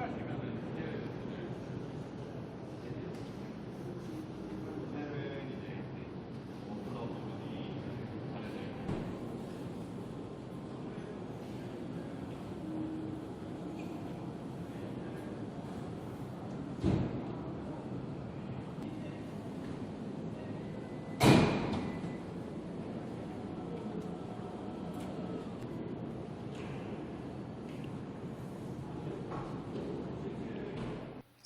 Gracias.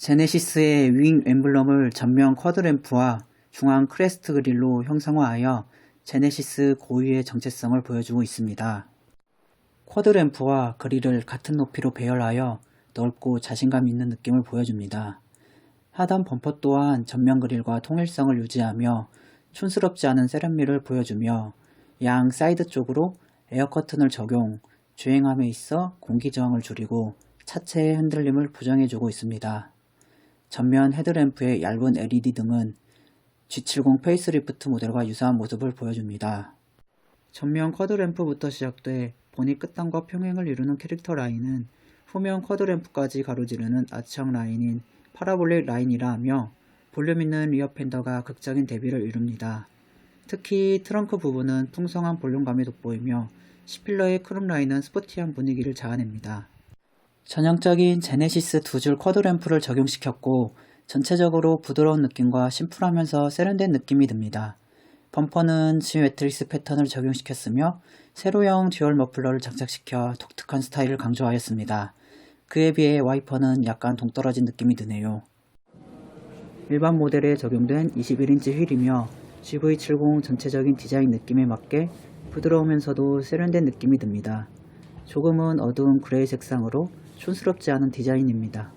제네시스의 윙 엠블럼을 전면 쿼드램프와 중앙 크레스트 그릴로 형상화하여 제네시스 고유의 정체성을 보여주고 있습니다. 쿼드램프와 그릴을 같은 높이로 배열하여 넓고 자신감 있는 느낌을 보여줍니다. 하단 범퍼 또한 전면 그릴과 통일성을 유지하며 촌스럽지 않은 세련미를 보여주며 양 사이드 쪽으로 에어 커튼을 적용, 주행함에 있어 공기 저항을 줄이고 차체의 흔들림을 부정해주고 있습니다. 전면 헤드램프의 얇은 LED 등은 G70 페이스리프트 모델과 유사한 모습을 보여줍니다. 전면 쿼드램프부터 시작돼 보니 끝단과 평행을 이루는 캐릭터 라인은 후면 쿼드램프까지 가로지르는 아치형 라인인 파라볼릭 라인이라 하며 볼륨 있는 리어 팬더가 극적인 대비를 이룹니다. 특히 트렁크 부분은 풍성한 볼륨감이 돋보이며 시필러의 크롬 라인은 스포티한 분위기를 자아냅니다. 전형적인 제네시스 두 줄 쿼드 램프를 적용시켰고 전체적으로 부드러운 느낌과 심플하면서 세련된 느낌이 듭니다. 범퍼는 지메트릭스 패턴을 적용시켰으며 세로형 듀얼 머플러를 장착시켜 독특한 스타일을 강조하였습니다. 그에 비해 와이퍼는 약간 동떨어진 느낌이 드네요. 일반 모델에 적용된 21인치 휠이며 GV70 전체적인 디자인 느낌에 맞게 부드러우면서도 세련된 느낌이 듭니다. 조금은 어두운 그레이 색상으로 촌스럽지 않은 디자인입니다.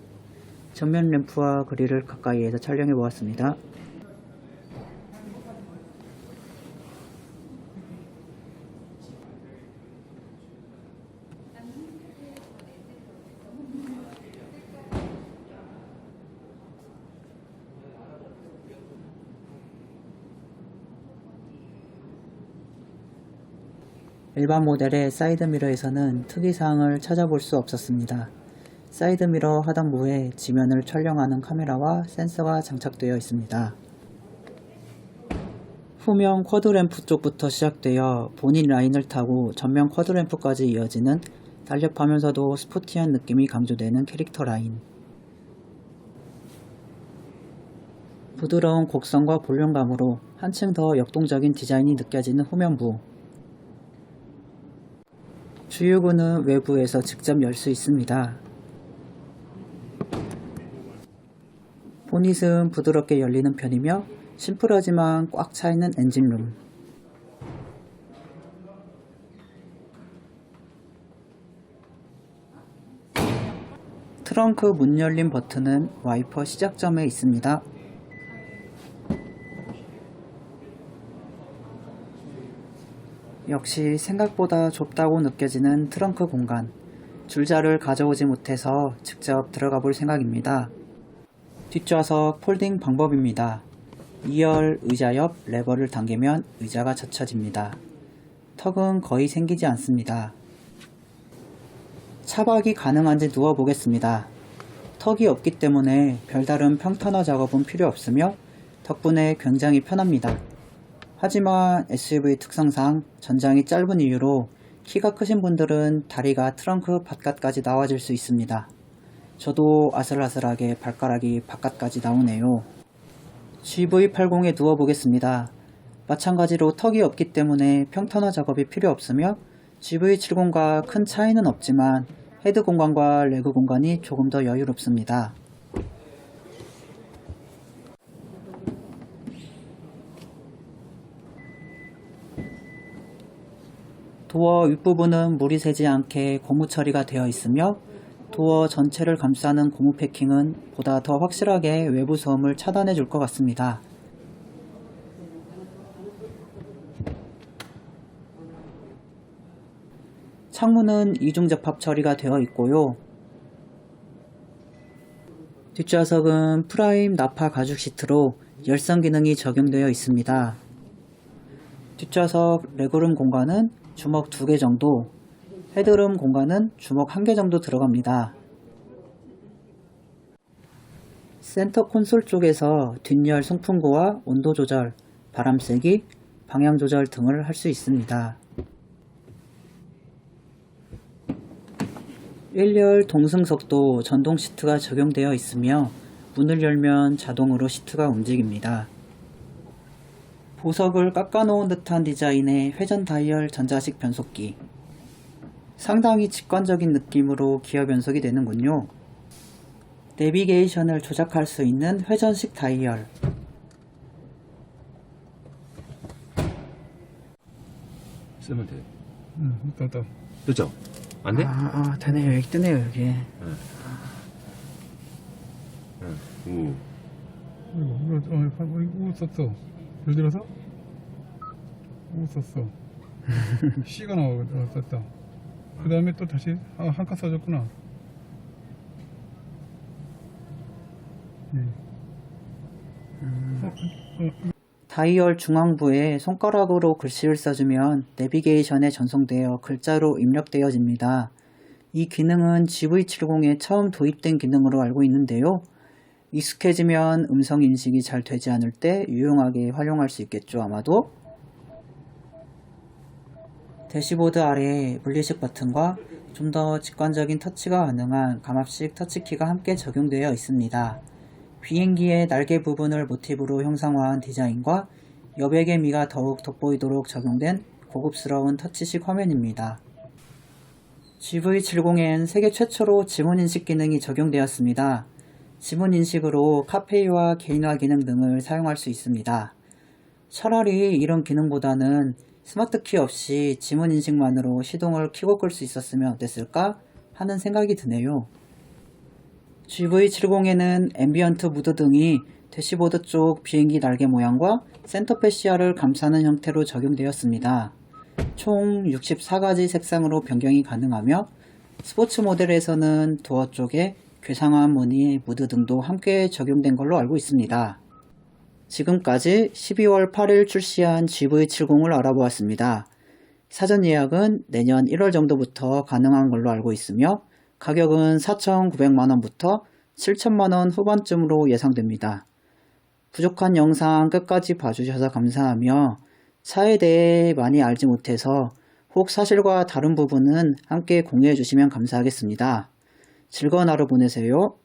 전면 램프와 그릴을 가까이에서 촬영해 보았습니다. 일반 모델의 사이드미러에서는 특이사항을 찾아볼 수 없었습니다. 사이드미러 하단부에 지면을 촬영하는 카메라와 센서가 장착되어 있습니다. 후면 쿼드램프 쪽부터 시작되어 본인 라인을 타고 전면 쿼드램프까지 이어지는 달렵하면서도 스포티한 느낌이 강조되는 캐릭터 라인. 부드러운 곡선과 볼륨감으로 한층 더 역동적인 디자인이 느껴지는 후면부. 주유구는 외부에서 직접 열 수 있습니다. 보닛은 부드럽게 열리는 편이며 심플하지만 꽉 차있는 엔진룸. 트렁크 문 열림 버튼은 와이퍼 시작점에 있습니다. 역시 생각보다 좁다고 느껴지는 트렁크 공간. 줄자를 가져오지 못해서 직접 들어가 볼 생각입니다. 뒷좌석 폴딩 방법입니다. 2열 의자 옆 레버를 당기면 의자가 젖혀집니다. 턱은 거의 생기지 않습니다. 차박이 가능한지 누워 보겠습니다. 턱이 없기 때문에 별다른 평탄화 작업은 필요 없으며 덕분에 굉장히 편합니다. 하지만 SUV 특성상 전장이 짧은 이유로 키가 크신 분들은 다리가 트렁크 바깥까지 나와질 수 있습니다. 저도 아슬아슬하게 발가락이 바깥까지 나오네요. GV80에 누워보겠습니다. 마찬가지로 턱이 없기 때문에 평탄화 작업이 필요 없으며 GV70과 큰 차이는 없지만 헤드 공간과 레그 공간이 조금 더 여유롭습니다. 도어 윗부분은 물이 새지 않게 고무 처리가 되어 있으며 도어 전체를 감싸는 고무 패킹은 보다 더 확실하게 외부 소음을 차단해 줄 것 같습니다. 창문은 이중 접합 처리가 되어 있고요. 뒷좌석은 프라임 나파 가죽 시트로 열선 기능이 적용되어 있습니다. 뒷좌석 레그룸 공간은 주먹 2개 정도, 헤드룸 공간은 주먹 1개 정도 들어갑니다. 센터 콘솔 쪽에서 뒷열 송풍구와 온도 조절, 바람 세기, 방향 조절 등을 할 수 있습니다. 1열 동승석도 전동 시트가 적용되어 있으며 문을 열면 자동으로 시트가 움직입니다. 보석을 깎아놓은 듯한 디자인의 회전 다이얼 전자식 변속기 상당히 직관적인 느낌으로 기어 변속이 되는군요. 내비게이션을 조작할 수 있는 회전식 다이얼, 쓰면 돼. 응, 또, 또. 됐죠? 안 돼? 아, 아, 되네요. 여기 뜨네요, 여기. 응. 우. 이거, 이거, 어, 어, 이거 우 썼어. 예를 들어서? 우 썼어. C가 썼다. 그 다음에 또 다시, 아, 한칸 써줬구나. 음. 어, 어, 다이얼 중앙부에 손가락으로 글씨를 써주면 내비게이션에 전송되어 글자로 입력되어집니다. 이 기능은 GV70에 처음 도입된 기능으로 알고 있는데요. 익숙해지면 음성 인식이 잘 되지 않을 때 유용하게 활용할 수 있겠죠, 아마도. 대시보드 아래에 물리식 버튼과 좀 더 직관적인 터치가 가능한 감압식 터치키가 함께 적용되어 있습니다. 비행기의 날개 부분을 모티브로 형상화한 디자인과 여백의 미가 더욱 돋보이도록 적용된 고급스러운 터치식 화면입니다. GV70엔 세계 최초로 지문 인식 기능이 적용되었습니다. 지문 인식으로 카페이와 개인화 기능 등을 사용할 수 있습니다. 차라리 이런 기능보다는 스마트 키 없이 지문 인식만으로 시동을 켜고 끌 수 있었으면 어땠을까 하는 생각이 드네요. GV70에는 앰비언트 무드 등이 대시보드 쪽 비행기 날개 모양과 센터 패시아를 감싸는 형태로 적용되었습니다. 총 64가지 색상으로 변경이 가능하며 스포츠 모델에서는 도어 쪽에 괴상한 무늬 무드 등도 함께 적용된 걸로 알고 있습니다. 지금까지 12월 8일 출시한 GV70을 알아보았습니다. 사전 예약은 내년 1월 정도부터 가능한 걸로 알고 있으며 가격은 4,900만원부터 7천만원 후반쯤으로 예상됩니다. 부족한 영상 끝까지 봐주셔서 감사하며 차에 대해 많이 알지 못해서 혹 사실과 다른 부분은 함께 공유해 주시면 감사하겠습니다. 즐거운 하루 보내세요.